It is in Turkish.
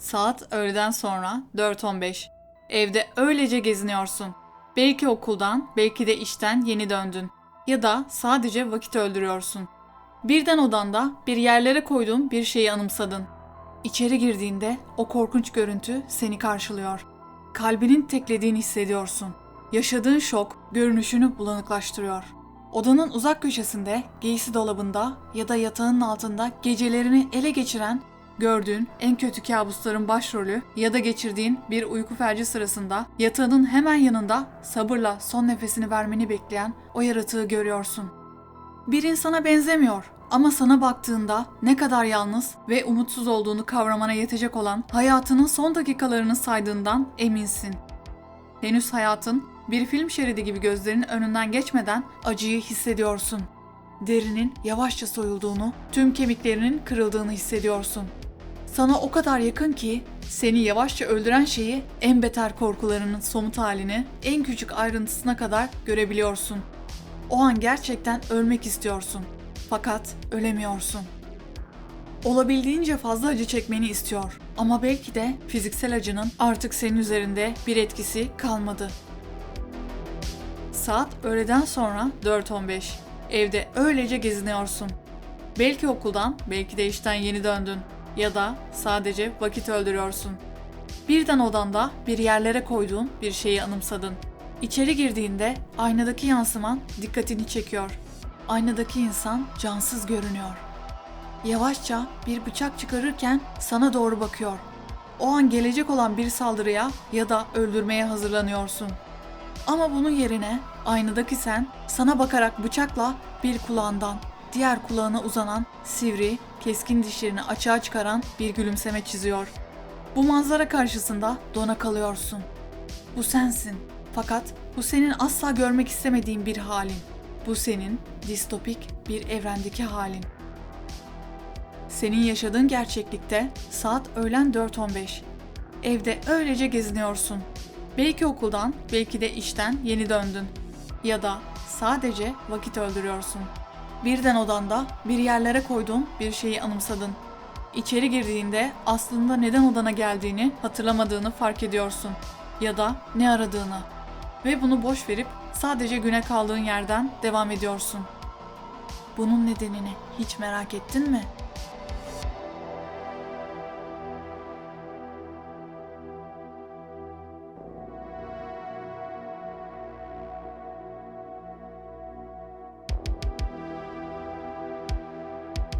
Saat öğleden sonra 4.15. Evde öylece geziniyorsun. Belki okuldan, belki de işten yeni döndün. Ya da sadece vakit öldürüyorsun. Birden odanda bir yerlere koyduğun bir şeyi anımsadın. İçeri girdiğinde o korkunç görüntü seni karşılıyor. Kalbinin teklediğini hissediyorsun. Yaşadığın şok görünüşünü bulanıklaştırıyor. Odanın uzak köşesinde, giysi dolabında ya da yatağının altında gecelerini ele geçiren, gördüğün en kötü kabusların başrolü ya da geçirdiğin bir uyku felci sırasında yatağının hemen yanında sabırla son nefesini vermeni bekleyen o yaratığı görüyorsun. Bir insana benzemiyor ama sana baktığında ne kadar yalnız ve umutsuz olduğunu kavramana yetecek olan hayatının son dakikalarını saydığından eminsin. Henüz hayatın bir film şeridi gibi gözlerinin önünden geçmeden acıyı hissediyorsun. Derinin yavaşça soyulduğunu, tüm kemiklerinin kırıldığını hissediyorsun. Sana o kadar yakın ki seni yavaşça öldüren şeyi en beter korkularının somut halini en küçük ayrıntısına kadar görebiliyorsun. O an gerçekten ölmek istiyorsun. Fakat ölemiyorsun. Olabildiğince fazla acı çekmeni istiyor. Ama belki de fiziksel acının artık senin üzerinde bir etkisi kalmadı. Saat öğleden sonra 4.15. Evde öylece geziniyorsun. Belki okuldan, belki de işten yeni döndün. Ya da sadece vakit öldürüyorsun. Birden odanda bir yerlere koyduğun bir şeyi anımsadın. İçeri girdiğinde aynadaki yansıman dikkatini çekiyor. Aynadaki insan cansız görünüyor. Yavaşça bir bıçak çıkarırken sana doğru bakıyor. O an gelecek olan bir saldırıya ya da öldürmeye hazırlanıyorsun. Ama bunun yerine aynadaki sen sana bakarak bıçakla bir kulağından diğer kulağına uzanan sivri, keskin dişlerini açığa çıkaran bir gülümseme çiziyor. Bu manzara karşısında dona kalıyorsun. Bu sensin. Fakat bu senin asla görmek istemediğin bir halin. Bu senin distopik bir evrendeki halin. Senin yaşadığın gerçeklikte saat öğlen 4.15. Evde öylece geziniyorsun. Belki okuldan, belki de işten yeni döndün. Ya da sadece vakit öldürüyorsun. Birden odanda bir yerlere koyduğun bir şeyi anımsadın. İçeri girdiğinde aslında neden odana geldiğini hatırlamadığını fark ediyorsun. Ya da ne aradığını. Ve bunu boş verip sadece güne kaldığın yerden devam ediyorsun. Bunun nedenini hiç merak ettin mi?